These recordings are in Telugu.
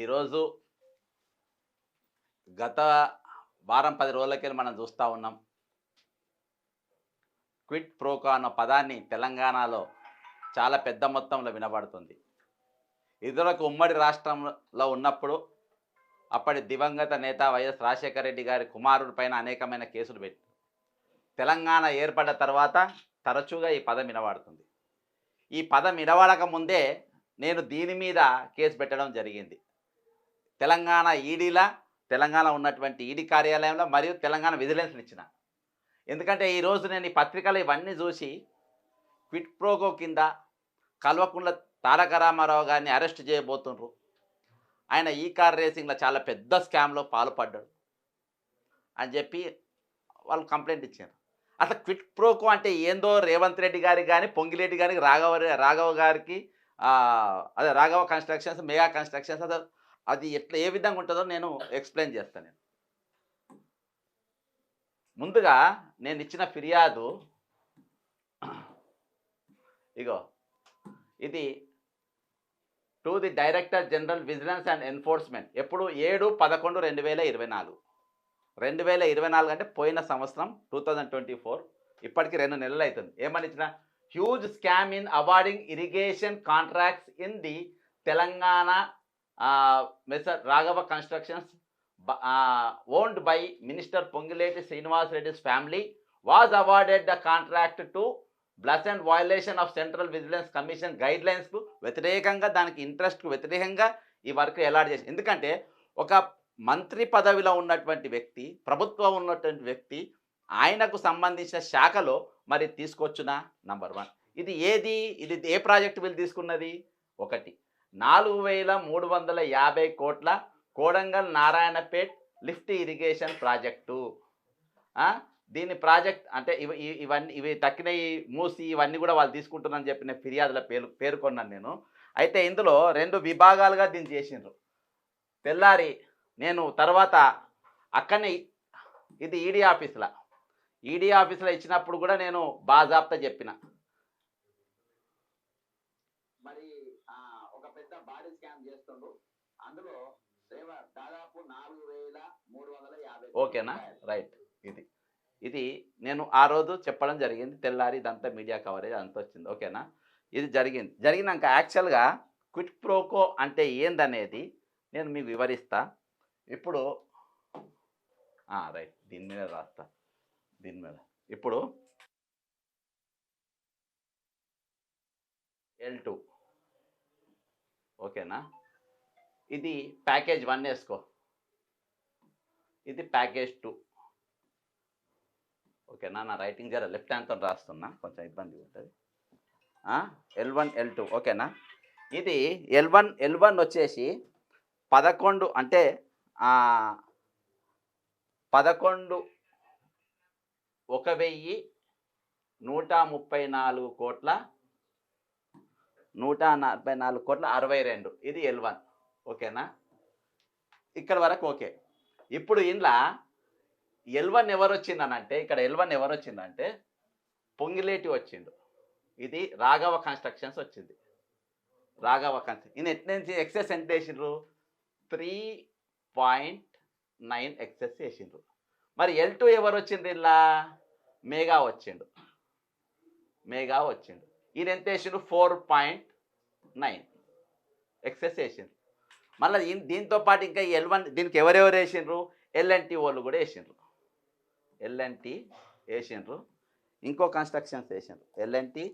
ఈరోజు గత వారం పది రోజులకి మనం చూస్తూ ఉన్నాం. క్విట్ ప్రోకో అన్న పదాన్ని తెలంగాణలో చాలా పెద్ద మొత్తంలో వినబడుతుంది. ఇదివరకు ఉమ్మడి రాష్ట్రంలో ఉన్నప్పుడు అప్పటి దివంగత నేత వైఎస్ రాజశేఖర రెడ్డి గారి కుమారుడి పైన అనేకమైన కేసులు పెట్టి తెలంగాణ ఏర్పడ్డ తర్వాత తరచుగా ఈ పదం వినబడుతుంది. ఈ పదం వినబడక ముందే నేను దీని మీద కేసు పెట్టడం జరిగింది. తెలంగాణ ఈడీలా తెలంగాణ ఉన్నటువంటి ఈడీ కార్యాలయంలో మరియు తెలంగాణ విజిలెన్స్ని ఇచ్చిన. ఎందుకంటే ఈరోజు నేను ఈ పత్రికలు ఇవన్నీ చూసి క్విట్ ప్రోగో కింద కల్వకుంట్ల తారక రామారావు గారిని అరెస్ట్ చేయబోతుండ్రు. ఆయన ఈ కార్ రేసింగ్లో చాలా పెద్ద స్కామ్లో పాల్పడ్డాడు అని చెప్పి వాళ్ళు కంప్లైంట్ ఇచ్చారు. అసలు క్విట్ ప్రోకో అంటే ఏందో రేవంత్ రెడ్డి గారికి కానీ పొంగిరెడ్డి గారికి రాఘవ రాఘవ గారికి అదే రాఘవ కన్స్ట్రక్షన్స్ మెగా కన్స్ట్రక్షన్స్ అదే అది ఎట్లా ఏ విధంగా ఉంటుందో నేను ఎక్స్ప్లెయిన్ చేస్తాను నేను. ముందుగా నేను ఇచ్చిన ఫిర్యాదు ఇగో ఇది to the director general vigilance and enforcement ఎప్పుడు? ఏడు పదకొండు రెండు వేల ఇరవై నాలుగు. రెండు వేల ఇరవై నాలుగు అంటే పోయిన సంవత్సరం టూ థౌజండ్ ట్వంటీ ఫోర్ ఇప్పటికి రెండు నెలలు అవుతుంది ఏమని ఇచ్చిన? Huge scam in awarding irrigation contracts in the Telangana mister Raghava constructions owned by minister Ponguleti Srinivas Reddy's family was awarded the contract to bless and violation of central vigilance commission guide లైన్స్కు వ్యతిరేకంగా దానికి ఇంట్రెస్ట్కు వ్యతిరేకంగా ఈ వర్క్ ఎలాడ్ చేసి ఎందుకంటే ఒక మంత్రి పదవిలో ఉన్నటువంటి వ్యక్తి ప్రభుత్వం ఉన్నటువంటి వ్యక్తి ఆయనకు సంబంధించిన శాఖలో మరి తీసుకొచ్చునా? Number one. ఇది ఏది? ఇది ఏ ప్రాజెక్ట్ వీళ్ళు తీసుకున్నది? ఒకటి. నాలుగు వేల మూడు వందల యాభై కోట్ల Kodangal Narayanpet lift irrigation project. దీని ప్రాజెక్ట్ అంటే ఇవి ఇవన్నీ ఇవి తక్కిన మూసి ఇవన్నీ కూడా వాళ్ళు తీసుకుంటున్నారని చెప్పిన ఫిర్యాదుల పేరు పేర్కొన్నాను నేను. అయితే ఇందులో రెండు విభాగాలుగా దీన్ని చేసిండ్రు. తెల్లారి నేను తర్వాత అక్కడనే ఇది ఈడీ ఆఫీసులా. ఈడీ ఆఫీసులో ఇచ్చినప్పుడు కూడా నేను బాజాబ్తా చెప్పిన. మరి పెద్ద బాడీ స్కామ్ చేస్తుండ్రు అందులో దాదాపు నాలుగు వేల మూడు వందల యాభై ఓకేనా? రైట్. ఇది. ఇది నేను ఆ రోజు చెప్పడం జరిగింది. తెల్లారి ఇదంతా మీడియా కవరేజ్ అంతా వచ్చింది. ఓకేనా? ఇది జరిగింది. జరిగినాక యాక్చువల్గా క్విట్ ప్రోకో అంటే ఏందనేది నేను మీకు వివరిస్తా. ఇప్పుడు రైట్. దీని మీద రాస్తా. దీని మీద. ఇప్పుడు ఎల్ టూ ఓకేనా? ఇది ప్యాకేజ్ వన్ వేసుకో. ఇది ప్యాకేజ్ టూ. ఓకేనా? నా రైటింగ్ జర లెఫ్ట్ హ్యాండ్తో రాస్తున్నా కొంచెం ఇబ్బంది ఉంటుంది ఎల్ వన్ ఎల్ టూ ఓకేనా? ఇది ఎల్ వన్ ఎల్ వన్ వచ్చేసి పదకొండు అంటే పదకొండు ఒక వెయ్యి నూట ముప్పై నాలుగు కోట్ల నూట నలభై నాలుగు కోట్ల అరవై రెండు. ఇది ఎల్ వన్ ఓకేనా? ఇక్కడ వరకు ఓకే. ఇప్పుడు ఇంట్లో ఎల్ వన్ ఎవరు వచ్చిందనంటే ఇక్కడ ఎల్ వన్ ఎవరు వచ్చిందంటే పొంగిలేటి వచ్చిండు. ఇది రాఘవ కన్స్ట్రక్షన్స్ వచ్చింది. రాఘవ కన్స్ట్రక్షన్ ఈయన ఎట్నుంచి ఎక్సెస్ ఎంత వేసిండ్రు? త్రీ పాయింట్ నైన్ ఎక్సెస్ వేసిండ్రు మరి ఎల్ టూ ఎవరు వచ్చిండ్రు ఇలా మేఘా వచ్చిండు. మేఘా వచ్చిండు. ఈయన ఎంత వేసిండు? Four point nine. ఎక్సెస్ వేసిండ్రు మళ్ళీ దీంతో పాటు ఇంకా ఎల్ వన్ దీనికి ఎవరెవరు వేసిండ్రు? ఎల్ఎన్టీ వాళ్ళు కూడా వేసిండ్రు. ఎల్ఎన్టీ వేసిండ్రు. ఇంకో కన్స్ట్రక్షన్స్ వేసిండ్రు. ఎల్ఎన్టీ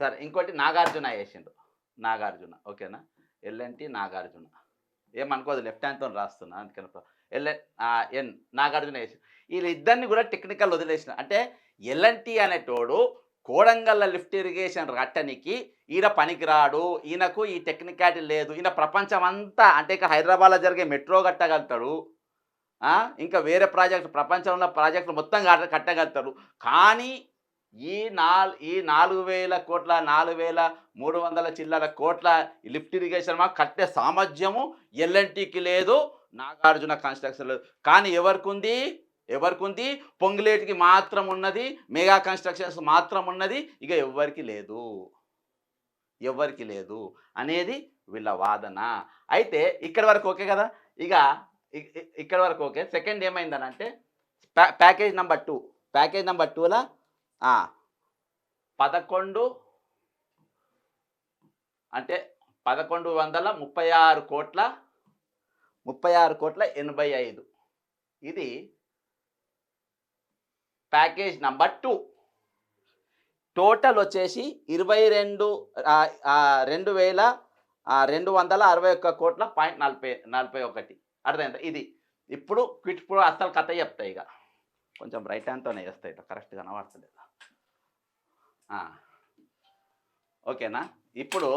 సరే ఇంకోటి నాగార్జున వేసిండ్రు. నాగార్జున ఓకేనా? L and T Nagarjuna. ఏమనుకోదు left హ్యాండ్తో రాస్తున్నా అందుకని ఎల్ఎన్ ఎన్ నాగార్జున వేసి వీళ్ళిద్దరిని కూడా టెక్నికల్ వదిలేసిన. అంటే ఎల్ఎన్టీ అనేటోడు కోడంగల్ల లిఫ్ట్ ఇరిగేషన్ రట్టనికి ఈయన పనికిరాడు ఈయనకు ఈ టెక్నికాలిటీ లేదు ఈయన ప్రపంచం అంతా అంటే ఇక హైదరాబాద్లో జరిగే మెట్రో కట్టగలుగుతాడు ఇంకా వేరే ప్రాజెక్టు ప్రపంచంలో ప్రాజెక్టులు మొత్తం కట్ట- కట్టగలుగుతాడు. కానీ ఈ నాల్ ఈ నాలుగు వేల కోట్ల నాలుగు వేల మూడు వందల చిల్లర కోట్ల లిఫ్ట్ ఇరిగేషన్ మాకు కట్టే సామర్థ్యము ఎల్ఎన్టీకి లేదు. నాగార్జున కన్స్ట్రక్షన్ లేదు. కానీ ఎవరికి ఉంది ఎవరికి ఉంది పొంగులేటికి మాత్రం ఉన్నది మెగా కన్స్ట్రక్షన్స్ మాత్రం ఉన్నది. ఇక ఎవ్వరికి లేదు. ఎవరికి లేదు అనేది వీళ్ళ వాదన. అయితే ఇక్కడ వరకు ఓకే కదా? ఇక ఇక్కడ వరకు ఓకే. సెకండ్ ఏమైందనంటే ప్యా package number two. Package number టూలో పదకొండు అంటే పదకొండు వందల ముప్పై ఆరు కోట్ల ముప్పై ఆరు కోట్ల ఎనభై ఐదు. ఇది ప్యాకేజ్ నంబర్ టూ. టోటల్ వచ్చేసి ఇరవై రెండు రెండు వేల రెండు వందల అరవై ఒక్క కోట్ల పాయింట్ నలభై నలభై ఒకటి. అర్థమైందా? ఇది ఇప్పుడు క్విట్ ప్రో అసలు కథ చెప్తాయి ఇక. కొంచెం రైట్ హ్యాండ్తోనే చేస్తాయి ఇట్లా కరెక్ట్గా కనబడతలేదు. ఓకేనా? ఇప్పుడు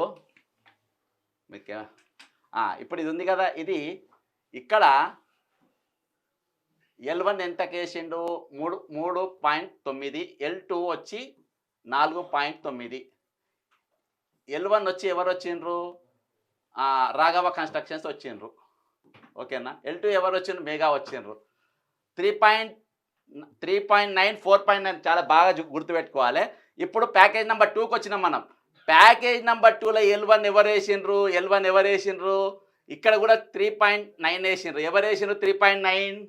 మీకు ఇప్పుడు ఇది ఉంది కదా ఇది ఇక్కడ ఎల్ వన్ ఎంతకేసిండు? మూడు మూడు పాయింట్ తొమ్మిది ఎల్ టూ వచ్చి నాలుగు పాయింట్ తొమ్మిది. ఎల్ వన్ వచ్చి ఎవరు వచ్చిండ్రు? రాఘవ కన్స్ట్రక్షన్స్ వచ్చిండ్రు. ఓకేనా? ఎల్ టూ ఎవరు వచ్చిండ్రు? మెగా వచ్చిండ్రు. Three point three point nine four point nine చాలా బాగా గుర్తుపెట్టుకోవాలి. ఇప్పుడు ప్యాకేజ్ నెంబర్ టూకి వచ్చినాం మనం. ప్యాకేజ్ నెంబర్ టూలో ఎల్ వన్ ఎవరు వేసిండ్రు? ఎల్ వన్ ఎవరు వేసిండ్రు? ఇక్కడ కూడా త్రీ పాయింట్ నైన్ వేసిండ్రు. ఎవరు వేసిండ్రు? Three point nine.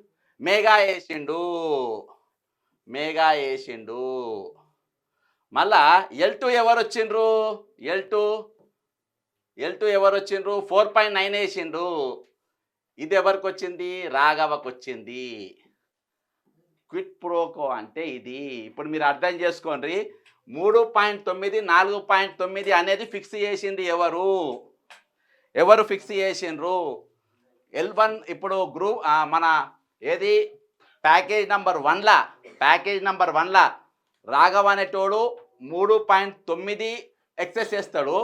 మేఘా వేసిండు. మేఘా వేసిండు. మళ్ళా ఎల్ టూ ఎవరు వచ్చిండ్రు? L two. ఎల్ టూ ఎవరు వచ్చిండ్రు? ఫోర్ పాయింట్ నైన్ వేసిండు ఇది ఎవరికి వచ్చింది? రాఘవకు వచ్చింది. క్విట్ ప్రోకో అంటే ఇది. ఇప్పుడు మీరు అర్థం చేసుకోండి. మూడు పాయింట్ తొమ్మిది నాలుగు పాయింట్ తొమ్మిది అనేది ఫిక్స్ చేసింది ఎవరు? ఎవరు ఫిక్స్ చేసిండ్రు? ఎల్ వన్ ఇప్పుడు గ్రూప్ మన ఏది? ప్యాకేజ్ నంబర్ వన్లా ప్యాకేజ్ నంబర్ వన్లా. రాఘవ అనేటోడు మూడు పాయింట్ తొమ్మిది ఎక్సెస్ చేస్తాడు.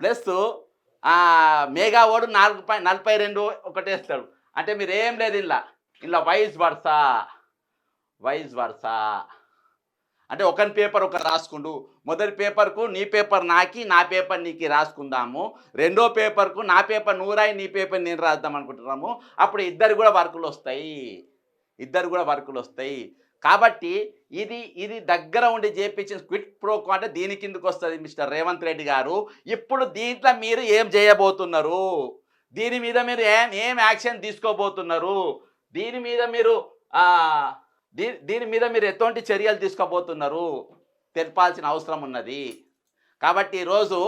ప్లస్ మేఘా ఓడు నాలుగు పాయింట్ నలభై రెండు ఒకటి వేస్తాడు అంటే మీరు ఏం లేదు ఇలా ఇలా వైస్ వర్సా? Vice versa? అంటే ఒకని పేపర్ ఒక రాసుకుండు. మొదటి పేపర్కు నీ పేపర్ నాకి నా పేపర్ నీకు రాసుకుందాము. రెండో పేపర్కు నా పేపర్ నువ్వు రాయి నీ పేపర్ నేను రాద్దాం అనుకుంటున్నాము. అప్పుడు ఇద్దరు కూడా వర్కులు వస్తాయి. ఇద్దరు కూడా వర్కులు వస్తాయి. కాబట్టి ఇది ఇది దగ్గర ఉండి చేపించిన క్విట్ ప్రోకో అంటే దీని కిందకు వస్తుంది మిస్టర్ రేవంత్ రెడ్డి గారు. ఇప్పుడు దీంట్లో మీరు ఏం చేయబోతున్నారు? దీని మీద మీరు ఏం ఏం యాక్షన్ తీసుకోబోతున్నారు? దీని మీద మీరు దీని దీని మీద మీరు ఎటువంటి చర్యలు తీసుకోబోతున్నారు? తెలపాల్సిన అవసరం ఉన్నది. కాబట్టి ఈరోజు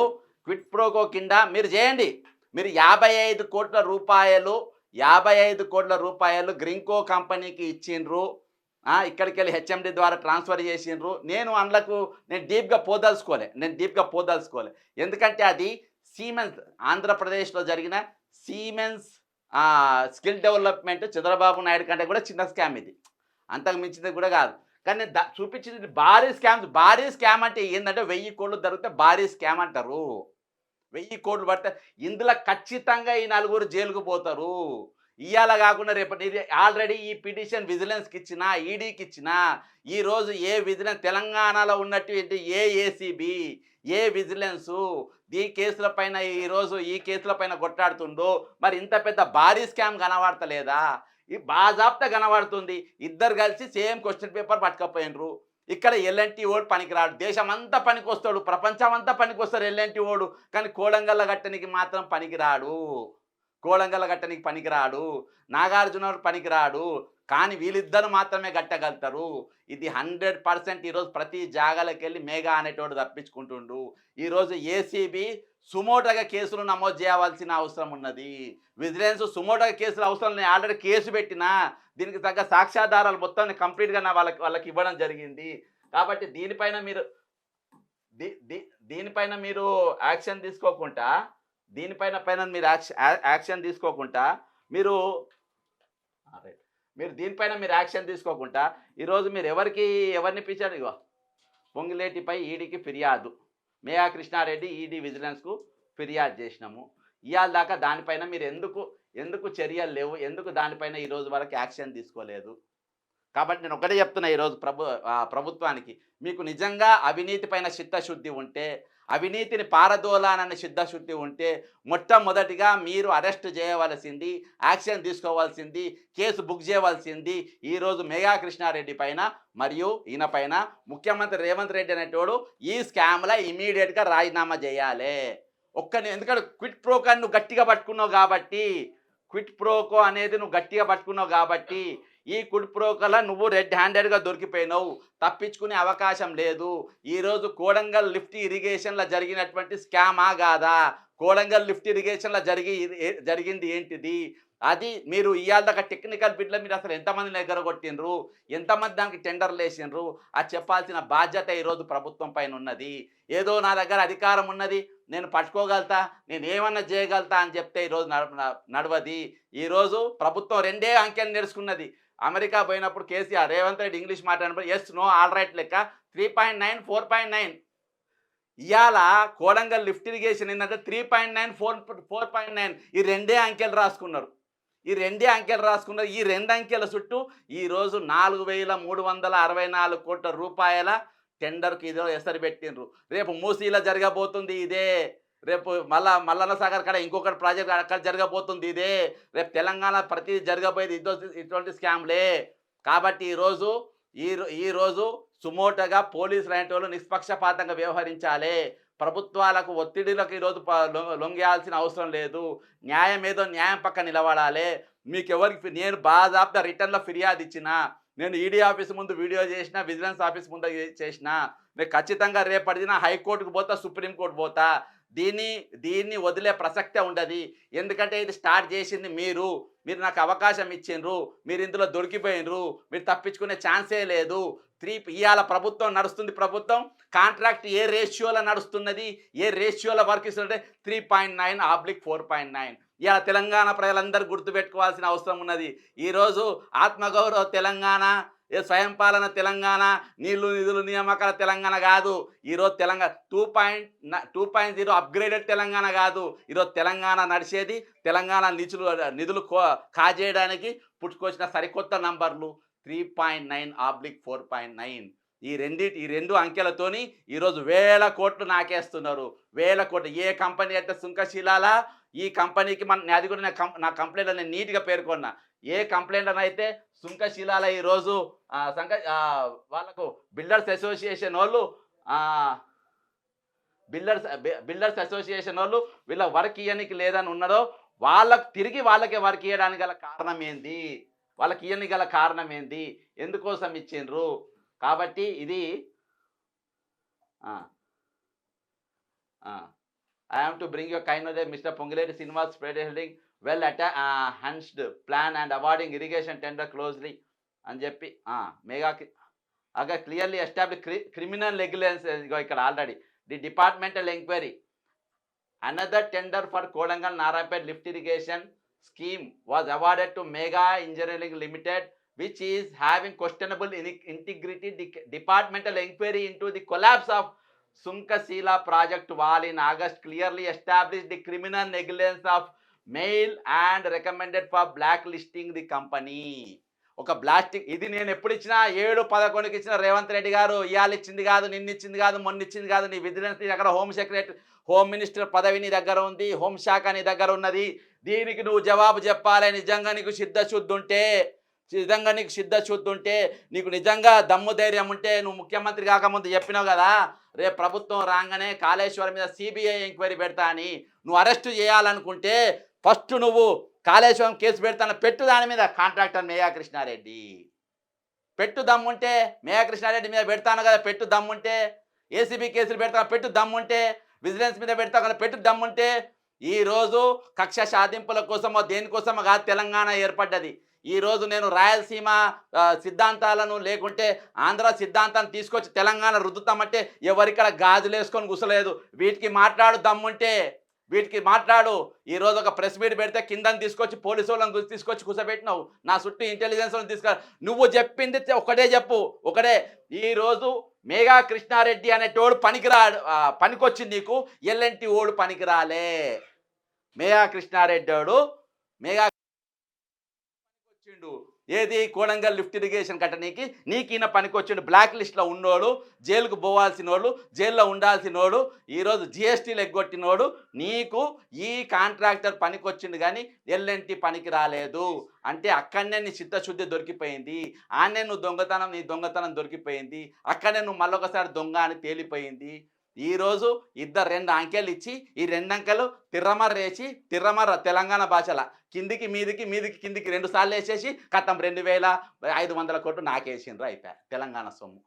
క్విట్ ప్రోకో కింద మీరు చేయండి. మీరు యాభై ఐదు కోట్ల రూపాయలు యాభై ఐదు కోట్ల రూపాయలు గ్రింకో కంపెనీకి ఇచ్చిండ్రు. ఇక్కడికి వెళ్ళి హెచ్ఎండి ద్వారా ట్రాన్స్ఫర్ చేసిండ్రు. నేను అందులకు నేను డీప్గా పోదలుచుకోలే. నేను డీప్గా పోదలుచుకోలే. ఎందుకంటే అది సీమెన్స్ ఆంధ్రప్రదేశ్లో జరిగిన Siemens skill development Chandrababu Naidu కంటే కూడా చిన్న స్కామ్ ఇది. అంతకు మించింది కూడా కాదు. కానీ దా చూపించింది భారీ స్కామ్స్. భారీ స్కామ్ అంటే ఏంటంటే వెయ్యి కోట్లు దొరికితే భారీ స్కామ్ అంటారు. వెయ్యి కోట్లు పడితే ఇందులో ఖచ్చితంగా ఈ నలుగురు జైలుకు పోతారు. ఇవాళ కాకుండా రేపటి ఆల్రెడీ ఈ పిటిషన్ విజిలెన్స్కి ఇచ్చిన ఈడీకి ఇచ్చిన ఈరోజు ఏ విజిలెన్స్ తెలంగాణలో ఉన్నటువంటి ఏ ఏసీబీ ఏ విజిలెన్సు ఈ కేసుల పైన ఈరోజు ఈ కేసుల పైన కొట్లాడుతుండో. మరి ఇంత పెద్ద భారీ స్కామ్ కనబడతలేదా? ఈ బాజాప్త కనబడుతుంది. ఇద్దరు కలిసి సేమ్ క్వశ్చన్ పేపర్ పట్టుకపోయినరు. ఇక్కడ ఎల్ఎన్టీ ఓడు పనికిరాడు. దేశం అంతా పనికొస్తాడు. ప్రపంచం అంతా పనికొస్తాడు ఎల్ఎన్టీ ఓడు. కానీ కోడంగల్ల గట్టనికి మాత్రం పనికిరాడు. కోళంగల గట్టనికి పనికిరాడు నాగార్జున పనికిరాడు కానీ వీళ్ళిద్దరు మాత్రమే గట్టగలుగుతారు. ఇది హండ్రెడ్ పర్సెంట్ ఈరోజు ప్రతి జాగాలకు వెళ్ళి మేఘా అనేటోడు తప్పించుకుంటుండు. ఈరోజు ఏసీబీ సుమోటగా కేసులు నమోదు చేయవలసిన అవసరం ఉన్నది. విజిలెన్స్ సుమోటగా కేసులు అవసరం నేను ఆల్రెడీ కేసు పెట్టినా దీనికి తగ్గ సాక్ష్యాధారాలు మొత్తం కంప్లీట్గా నా వాళ్ళకి వాళ్ళకి ఇవ్వడం జరిగింది. కాబట్టి దీనిపైన మీరు దీ దీ దీనిపైన మీరు యాక్షన్ తీసుకోకుండా దీనిపైన పైన మీరు యాక్షన్ యాక్షన్ తీసుకోకుండా మీరు మీరు దీనిపైన మీరు యాక్షన్ తీసుకోకుండా ఈరోజు మీరు ఎవరికి ఎవరిని పిలిచారు? ఇగో పొంగిలేటిపై ఈడీకి ఫిర్యాదు. మేయా కృష్ణారెడ్డి ఈడీ విజిలెన్స్కు ఫిర్యాదు చేసినాము. ఇవాళ దాకా దానిపైన మీరు ఎందుకు ఎందుకు చర్యలు లేవు? ఎందుకు దానిపైన ఈరోజు వరకు యాక్షన్ తీసుకోలేదు? కాబట్టి నేను ఒకటే చెప్తున్నా ఈరోజు ప్రభు ప్రభుత్వానికి. మీకు నిజంగా అవినీతి పైన చిత్తశుద్ధి ఉంటే అవినీతిని పారదోలానని సిద్ధశుద్ధి ఉంటే మొట్టమొదటిగా మీరు అరెస్ట్ చేయవలసింది యాక్షన్ తీసుకోవాల్సింది కేసు బుక్ చేయవలసింది ఈరోజు మెగా కృష్ణారెడ్డి పైన మరియు ఈయన పైన ముఖ్యమంత్రి రేవంత్ రెడ్డి అనేటోడు ఈ స్కామ్లో ఇమీడియట్గా రాజీనామా చేయాలి. ఒక్కని ఎందుకంటే క్విట్ ప్రోకో నువ్వు గట్టిగా పట్టుకున్నావు కాబట్టి క్విట్ ప్రోకో అనేది నువ్వు గట్టిగా పట్టుకున్నావు కాబట్టి ఈ కుడిప్రోకల నువ్వు రెడ్ హ్యాండెడ్గా దొరికిపోయినావు. తప్పించుకునే అవకాశం లేదు. ఈరోజు కోడంగల్ లిఫ్ట్ ఇరిగేషన్లో జరిగినటువంటి స్కామా కాదా కోడంగల్ లిఫ్ట్ ఇరిగేషన్లో జరిగి జరిగింది ఏంటిది? అది మీరు ఇవాళ దాకా టెక్నికల్ బిడ్లో మీరు అసలు ఎంతమందిని దగ్గర కొట్టిండ్రు ఎంతమంది దానికి టెండర్లు వేసిండ్రు అది చెప్పాల్సిన బాధ్యత ఈరోజు ప్రభుత్వం పైన ఉన్నది. ఏదో నా దగ్గర అధికారం ఉన్నది నేను పట్టుకోగలుగుతా నేను ఏమన్నా చేయగలుగుతా అని చెప్తే ఈరోజు నడవది. ఈరోజు ప్రభుత్వం రెండే అంకెలు నేర్చుకున్నది. అమెరికా పోయినప్పుడు కేసీఆర్ రేవంత్ రెడ్డి ఇంగ్లీష్ మాట్లాడినప్పుడు ఎస్ నో ఆల్ రైట్ లెక్క three point nine four point nine ఇవాళ కోడంగల్ లిఫ్ట్ ఇరిగేషన్ ఏంటంటే three point nine four four point nine ఈ రెండే అంకెలు రాసుకున్నారు. ఈ రెండే అంకెలు రాసుకున్నారు. ఈ రెండు అంకెల చుట్టూ ఈరోజు నాలుగు వేల మూడు వందల అరవై నాలుగు కోట్ల రూపాయల టెండర్కి ఇదో ఎసరు పెట్టినరు రేపు మూసీలో జరగబోతుంది ఇదే. రేపు మళ్ళా మల్లన్న సాగర్ కాడ ఇంకొకటి ప్రాజెక్ట్ అక్కడ జరగబోతుంది ఇదే. రేపు తెలంగాణ ప్రతి జరగబోయేది ఇదో ఇటువంటి స్కామ్లే. కాబట్టి ఈరోజు ఈ ఈరోజు సుమోటగా పోలీసులు అనేటి వాళ్ళు నిష్పక్షపాతంగా వ్యవహరించాలి. ప్రభుత్వాలకు ఒత్తిడిలకు ఈరోజు లొంగేయాల్సిన అవసరం లేదు. న్యాయం ఏదో న్యాయం పక్క నిలబడాలి. మీకు ఎవరికి నేను బాధాప్త రిటర్న్లో ఫిర్యాదు ఇచ్చిన నేను ఈడీ ఆఫీస్ ముందు వీడియో చేసిన విజిలెన్స్ ఆఫీస్ ముందు చేసిన నేను ఖచ్చితంగా రేపటిదిన హైకోర్టుకు పోతా సుప్రీంకోర్టు పోతా. దీన్ని దీన్ని వదిలే ప్రసక్తే ఉండదు. ఎందుకంటే ఇది స్టార్ట్ చేసింది మీరు. మీరు నాకు అవకాశం ఇచ్చిండ్రు. మీరు ఇందులో దొరికిపోయినరు మీరు తప్పించుకునే ఛాన్సే లేదు. త్రీ ఇవాళ ప్రభుత్వం నడుస్తుంది ప్రభుత్వం. కాంట్రాక్ట్ ఏ రేషియోలో నడుస్తున్నది? ఏ రేషియోలో వర్క్ ఇస్తుంటే three point nine oblique four point nine. ఇవాళ తెలంగాణ ప్రజలందరూ గుర్తుపెట్టుకోవాల్సిన అవసరం ఉన్నది. ఈరోజు ఆత్మగౌరవ తెలంగాణ ఏ స్వయం పాలన తెలంగాణ నీళ్ళు నిధులు నియామకాల తెలంగాణ కాదు. ఈరోజు Telangana two point two point zero upgraded Telangana కాదు. ఈరోజు తెలంగాణ నడిచేది తెలంగాణ నిధులు నిధులు కాజేయడానికి పుట్టుకొచ్చిన సరికొత్త నంబర్లు three point nine oblique four point nine. ఈ రెండి ఈ రెండు అంకెలతోని ఈరోజు వేల కోట్లు నాకేస్తున్నారు. వేల కోట్లు. ఏ కంపెనీ అయితే సుంకశీలాలా ఈ కంపెనీకి మన అది కూడా నా కం నా నేను నీట్గా పేర్కొన్నా. ఏ కంప్లైంట్ అయితే సుంకశీలాల ఈరోజు సంక వాళ్ళకు బిల్డర్స్ అసోసియేషన్ వాళ్ళు బిల్డర్స్ బిల్డర్స్ అసోసియేషన్ వాళ్ళు వీళ్ళ వర్క్ ఇయ్యనికి లేదని ఉన్నదో వాళ్ళకు తిరిగి వాళ్ళకే వర్క్ ఇవ్వడానికి గల కారణం ఏంది? వాళ్ళకి ఇయ్యని గల కారణం ఏంది? ఎందుకోసం ఇచ్చిండ్రు? కాబట్టి ఇది I have to bring your kind day mister Ponguleti Srinivas spread holding well at a హన్స్డ్ plan and awarding irrigation tender closely అని చెప్పి మెగా అగా క్లియర్లీ ఎస్టాబ్లిష్ క్రిమినల్ రెగ్యులెన్స్ ఇక్కడ already the departmental enquiry another tender for Kodangal Narayanpet lift irrigation scheme was awarded to Mega engineering limited which is having questionable integrity departmental inquiry into the collapse of Sunkasila project wall in August clearly established the criminal negligence of mail and recommended for blacklisting the company ఒక బ్లాస్టిక్ ఇది నేను ఎప్పుడు ఇచ్చినా ఏడు పదకొండుకి ఇచ్చిన రేవంత్ రెడ్డి గారు ఇవాళ ఇచ్చింది కాదు నిన్న ఇచ్చింది కాదు మొన్న ఇచ్చింది కాదు నీ విజిలెన్స్ నీ దగ్గర హోమ్ సెక్రటరీ హోమ్ మినిస్టర్ పదవి నీ దగ్గర ఉంది హోంశాఖ నీ దగ్గర ఉన్నది దీనికి నువ్వు జవాబు చెప్పాలి నిజంగా నీకు సిద్ధశుద్ధి ఉంటే నిజంగా నీకు సిద్ధశుద్ధి ఉంటే నీకు నిజంగా దమ్ము ధైర్యం ఉంటే నువ్వు ముఖ్యమంత్రి కాకముందు చెప్పినావు కదా రేపు ప్రభుత్వం రాగానే కాళేశ్వరం మీద సిబిఐ ఎంక్వైరీ పెడతా అని నువ్వు అరెస్టు చేయాలనుకుంటే ఫస్ట్ నువ్వు కాళేశ్వరం కేసు పెడతాను పెట్టు దాని మీద. కాంట్రాక్టర్ మేయా కృష్ణారెడ్డి పెట్టు దమ్ముంటే మేయా కృష్ణారెడ్డి మీద పెడతాను కదా పెట్టు దమ్ముంటే ఏసీబీ కేసులు పెడతాను పెట్టు దమ్ముంటే విజిలెన్స్ మీద పెడతాను కదా పెట్టు దమ్ముంటే ఈరోజు కక్ష సాధింపుల కోసమో దేనికోసమో కాదు తెలంగాణ ఏర్పడ్డది. ఈరోజు నేను రాయలసీమ సిద్ధాంతాలను లేకుంటే ఆంధ్ర సిద్ధాంతాన్ని తీసుకొచ్చి తెలంగాణ రుద్దుతామంటే ఎవరిక్కడ గాజులు వేసుకొని గుసలేదు వీటికి మాట్లాడు దమ్ముంటే వీటికి మాట్లాడు. ఈరోజు ఒక ప్రెస్ మీట్ పెడితే కిందని తీసుకొచ్చి పోలీసు వాళ్ళని తీసుకొచ్చి కూర్చోబెట్టినావు నా చుట్టూ ఇంటెలిజెన్స్ వాళ్ళని తీసుకు నువ్వు చెప్పింది ఒకటే చెప్పు ఒకటే. ఈరోజు మేఘా కృష్ణారెడ్డి అనేటోడు పనికిరా పనికొచ్చింది నీకు. ఎల్ఎన్టి ఓడు పనికిరాలే. మేఘా కృష్ణారెడ్డి వాడు మేఘా వచ్చిండు ఏది? కోడంగల్ లిఫ్ట్ ఇరిగేషన్ కట్టనీకి. నీకు ఈయన పనికొచ్చిండు. బ్లాక్ లిస్ట్లో ఉన్నోడు జైలుకు పోవాల్సినోడు జైల్లో ఉండాల్సినోడు ఈరోజు జిఎస్టీలు ఎగ్గొట్టినోడు నీకు ఈ కాంట్రాక్టర్ పనికి వచ్చిండు కానీ ఎల్ఎన్టీ పనికి రాలేదు. అంటే అక్కడనే నీ చిత్తశుద్ధి దొరికిపోయింది. ఆనే నువ్వు దొంగతనం నీ దొంగతనం దొరికిపోయింది. అక్కడనే నువ్వు మళ్ళొకసారి దొంగ అని తేలిపోయింది. ఈరోజు ఇద్దరు రెండు అంకెలు ఇచ్చి ఈ రెండు అంకెలు తిర్రమర్ర వేసి తిర్రమర్ర తెలంగాణ భాషల కిందికి మీదికి మీదికి కిందికి రెండు సార్లు వేసేసి కథం రెండు వేల ఐదు వందల కోట్లు నాకేసిండ్రు అయిపోయారు తెలంగాణ సొమ్ము.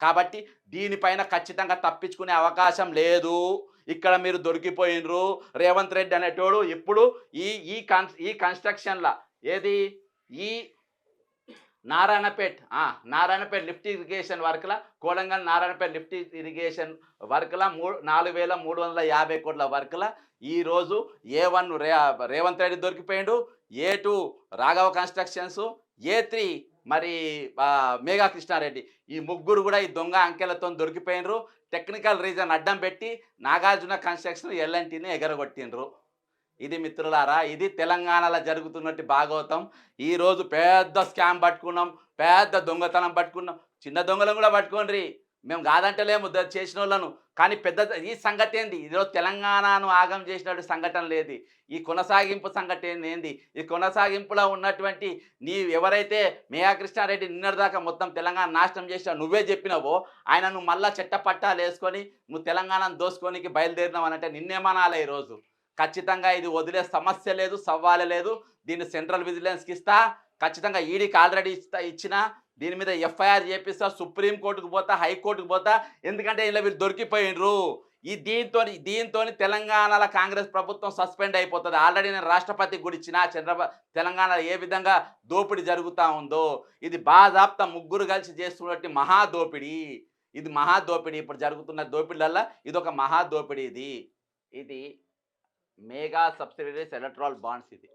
కాబట్టి దీనిపైన ఖచ్చితంగా తప్పించుకునే అవకాశం లేదు. ఇక్కడ మీరు దొరికిపోయినరు రేవంత్ రెడ్డి అనేటోడు ఇప్పుడు ఈ ఈ కన్ ఈ కన్స్ట్రక్షన్ల ఏది? ఈ నారాయణపేట్ నారాయణపేట నారాయణపేట్ లిఫ్ట్ ఇరిగేషన్ వర్క్ల కోలంగల్ నారాయణపేట్ లిఫ్ట్ ఇరిగేషన్ వర్క్ల మూడు నాలుగు వేల మూడు వందల యాభై కోట్ల వర్క్ల ఈరోజు ఏ వన్ రే Revanth Reddy దొరికిపోయిండు A two Raghava constructions A three మరి మేఘా కృష్ణారెడ్డి ఈ ముగ్గురు కూడా ఈ దొంగ అంకెలతో దొరికిపోయినరు టెక్నికల్ రీజన్ అడ్డం పెట్టి నాగార్జున కన్స్ట్రక్షన్ ఎల్ఎన్టీని ఎగరగొట్టిండ్రు. ఇది మిత్రులారా ఇది తెలంగాణలో జరుగుతున్నట్టు భాగవతం. ఈరోజు పెద్ద స్కామ్ పట్టుకున్నాం పెద్ద దొంగతనం పట్టుకున్నాం. చిన్న దొంగలను కూడా పట్టుకోండి మేము కాదంటలేము ద- చేసిన వాళ్ళను కానీ పెద్ద ఈ సంగతి ఏంది? ఈరోజు తెలంగాణను ఆగం చేసినట్టు సంఘటన లేదు. ఈ కొనసాగింపు సంఘటన ఏంది? ఏంది? ఈ కొనసాగింపులో ఉన్నటువంటి నీ ఎవరైతే మేఘకృష్ణారెడ్డి నిన్నటిదాకా మొత్తం తెలంగాణ నాశనం చేసినా నువ్వే చెప్పినావో ఆయన నువ్వు మళ్ళా చెట్ట పట్టాలు వేసుకొని నువ్వు తెలంగాణను దోసుకోనికి బయలుదేరినావు అనంటే నిన్నేమనాలి ఈరోజు ఖచ్చితంగా ఇది వదిలే సమస్య లేదు సవాలే లేదు. దీన్ని సెంట్రల్ విజిలెన్స్కి ఇస్తా. ఖచ్చితంగా ఈడీకి ఆల్రెడీ ఇస్తా ఇచ్చిన దీని మీద ఎఫ్ఐఆర్ చేపిస్తా సుప్రీంకోర్టుకు పోతా హైకోర్టుకు పోతా. ఎందుకంటే ఇలా వీళ్ళు దొరికిపోయినరు ఈ దీంతో దీంతో తెలంగాణలో కాంగ్రెస్ ప్రభుత్వం సస్పెండ్ అయిపోతుంది. ఆల్రెడీ నేను రాష్ట్రపతి కూడా చంద్రబాబు తెలంగాణలో ఏ విధంగా దోపిడీ జరుగుతూ ఉందో ఇది బాధాప్త ముగ్గురు కలిసి చేస్తున్నట్టు మహా దోపిడీ. ఇది మహా దోపిడీ. ఇప్పుడు జరుగుతున్న దోపిడీలల్లో ఇది ఒక మహా దోపిడీ ఇది. ఇది మేఘా సబ్సిడరీస్ ఎలక్ట్రాల్ బాండ్స్ ఇది.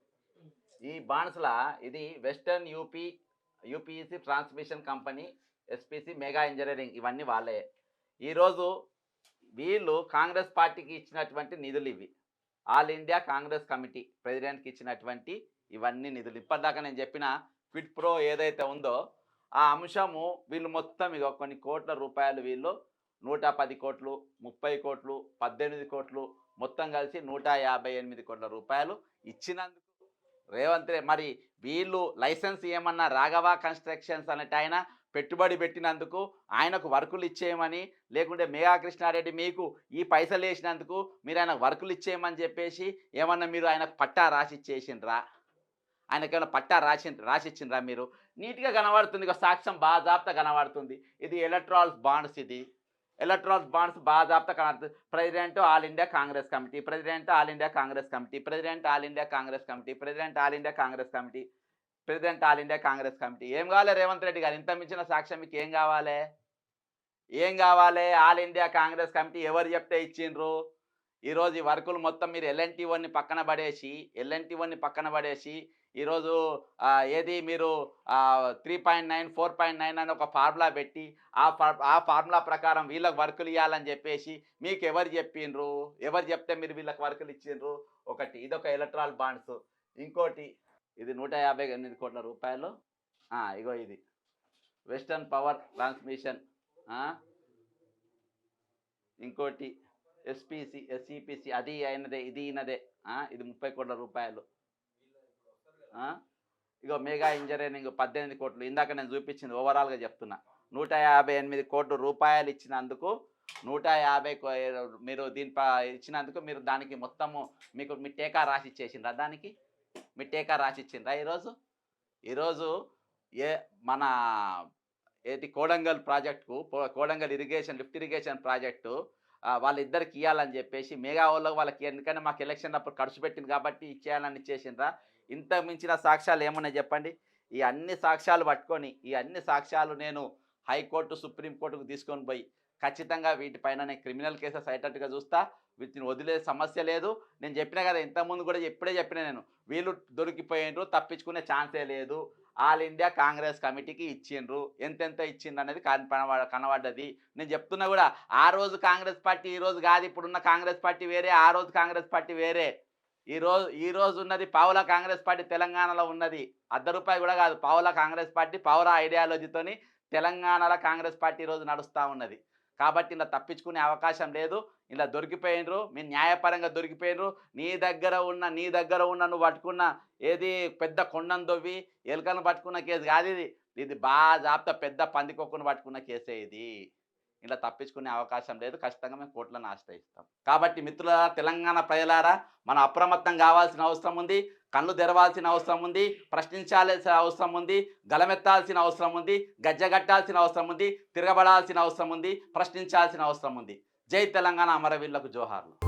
ఈ బాండ్స్లా ఇది western UP UPEC transmission company SPC Mega engineering ఇవన్నీ వాళ్ళే. ఈరోజు వీళ్ళు కాంగ్రెస్ పార్టీకి ఇచ్చినటువంటి నిధులు ఇవి. ఆల్ ఇండియా కాంగ్రెస్ కమిటీ ప్రెసిడెంట్కి ఇచ్చినటువంటి ఇవన్నీ నిధులు. ఇప్పటిదాకా నేను చెప్పిన ఫిట్ ప్రో ఏదైతే ఉందో ఆ అంశము వీళ్ళు మొత్తం ఇక కొన్ని కోట్ల రూపాయలు వీళ్ళు నూట పది కోట్లు ముప్పై కోట్లు పద్దెనిమిది కోట్లు మొత్తం కలిసి నూట యాభై ఎనిమిది కోట్ల రూపాయలు ఇచ్చినందుకు రేవంత్ రెడ్డి మరి వీళ్ళు లైసెన్స్ ఏమన్నా రాఘవ కన్స్ట్రక్షన్స్ అనేటి ఆయన పెట్టుబడి పెట్టినందుకు ఆయనకు వర్కులు ఇచ్చేయమని లేకుంటే మేఘా కృష్ణారెడ్డి మీకు ఈ పైసలు వేసినందుకు మీరు ఆయన వర్కులు ఇచ్చేయమని చెప్పేసి ఏమన్నా మీరు ఆయనకు పట్టా రాసి ఇచ్చేసిండ్రా? ఆయనకేమైనా పట్టా రాసి రాసిచ్చిండ్రా మీరు? నీట్గా కనబడుతుంది సాక్ష్యం సాక్ష్యం బాజాప్తా కనబడుతుంది. ఇది ఎలక్ట్రాల్స్ బాండ్స్ ఇది. ఎలక్ట్రాల్ బాండ్స్ బాజాబ్తా కనబడుతుంది president all India Congress committee president all India Congress committee president all India Congress committee president all India Congress committee president all India Congress committee ఏం కావాలి రేవంత్ రెడ్డి గారు? ఇంత మించిన సాక్ష్యం మీకు ఏం కావాలి? ఏం కావాలి? ఆల్ ఇండియా కాంగ్రెస్ కమిటీ ఎవరు చెప్తే ఇచ్చిండ్రు? ఈరోజు ఈ వర్కులు మొత్తం మీరు ఎల్ఎన్టీ వన్ని పక్కన పడేసి ఎల్ఎన్టీ వన్ని పక్కన పడేసి ఈరోజు ఏది మీరు three point nine four point nine అని ఒక ఫార్ములా పెట్టి ఆ ఫార్ ఆ ఫార్ములా ప్రకారం వీళ్ళకి వర్కులు ఇవ్వాలని చెప్పేసి మీకు ఎవరు చెప్పిండ్రు? ఎవరు చెప్తే మీరు వీళ్ళకి వర్కులు ఇచ్చిండ్రు? ఒకటి ఇదొక ఎలక్ట్రాల్ బాండ్స్. ఇంకోటి ఇది నూట యాభై ఎనిమిది కోట్ల రూపాయలు. ఇగో ఇది. Western power transmission. ఇంకోటి ఎస్పిసి ఎస్ఈపిసి అది అయినదే ఇది అయినదే. ఇది ముప్పై కోట్ల రూపాయలు. ఇగో మెగా ఇంజనీరింగ్ పద్దెనిమిది కోట్లు. ఇందాక నేను చూపించింది ఓవరాల్గా చెప్తున్నా. నూట యాభై ఎనిమిది కోట్ల రూపాయలు ఇచ్చినందుకు నూట యాభై కో- మీరు దీని ప- ఇచ్చినందుకు మీరు దానికి మొత్తము మీకు మీ టీకా రాసి ఇచ్చేసిండ్రా దానికి? మీ టీకా రాసి ఇచ్చిండ్రా ఈరోజు? ఈరోజు ఏ మన ఏది కోడంగల్ ప్రాజెక్టుకు Kodangal irrigation lift irrigation project వాళ్ళిద్దరికి ఇవ్వాలని చెప్పేసి మెగా వాళ్ళకి వాళ్ళకి ఎందుకంటే మాకు ఎలక్షన్ అప్పుడు ఖర్చు పెట్టింది కాబట్టి ఇచ్చేయాలని ఇచ్చేసిండ్రా ఇంత మించిన సాక్ష్యాలు ఏమున్నాయి చెప్పండి? ఈ అన్ని సాక్ష్యాలు పట్టుకొని ఈ అన్ని సాక్ష్యాలు నేను హైకోర్టు సుప్రీంకోర్టుకు తీసుకొని పోయి ఖచ్చితంగా వీటిపైన నేను క్రిమినల్ కేసెస్ అయ్యేటట్టుగా చూస్తా. వీటిని వదిలే సమస్య లేదు. నేను చెప్పిన కదా ఇంతకుముందు కూడా ఎప్పుడే చెప్పిన నేను వీళ్ళు దొరికిపోయిండ్రు తప్పించుకునే ఛాన్సే లేదు. ఆల్ ఇండియా కాంగ్రెస్ కమిటీకి ఇచ్చిండ్రు. ఎంతెంత ఇచ్చిండ్రు అనేది కనపడ కనబడ్డది. నేను చెప్తున్నా కూడా ఆ రోజు కాంగ్రెస్ పార్టీ ఈ రోజు కాదు. ఇప్పుడున్న కాంగ్రెస్ పార్టీ వేరే ఆ రోజు కాంగ్రెస్ పార్టీ వేరే. ఈ రోజు ఈ రోజు ఉన్నది పావుల కాంగ్రెస్ పార్టీ తెలంగాణలో ఉన్నది. అర్ధ రూపాయి కూడా కాదు. పావుల కాంగ్రెస్ పార్టీ పావుల ఐడియాలజీతోని తెలంగాణలో కాంగ్రెస్ పార్టీ ఈరోజు రోజు నడుస్తూ ఉన్నది. కాబట్టి ఇలా తప్పించుకునే అవకాశం లేదు. ఇలా దొరికిపోయినరు మీ న్యాయపరంగా దొరికిపోయినరు నీ దగ్గర ఉన్న నీ దగ్గర ఉన్న నువ్వు పట్టుకున్న ఏది పెద్ద కొండను దొవ్వి ఎలుకలను పట్టుకున్న కేసు కాదు ఇది. ఇది బాగా జాప్త పెద్ద పందికొక్కును పట్టుకున్న కేసే ఇది. ఇలా తప్పించుకునే అవకాశం లేదు. ఖచ్చితంగా మేము కోర్టులను ఆశ్రయిస్తాం. కాబట్టి మిత్రులారా తెలంగాణ ప్రజలారా మనం అప్రమత్తం కావాల్సిన అవసరం ఉంది కళ్ళు తెరవాల్సిన అవసరం ఉంది ప్రశ్నించాల్సిన అవసరం ఉంది గలమెత్తాల్సిన అవసరం ఉంది గజ్జగట్టాల్సిన అవసరం ఉంది తిరగబడాల్సిన అవసరం ఉంది ప్రశ్నించాల్సిన అవసరం ఉంది. జై తెలంగాణ అమరవీరులకు జోహార్లు.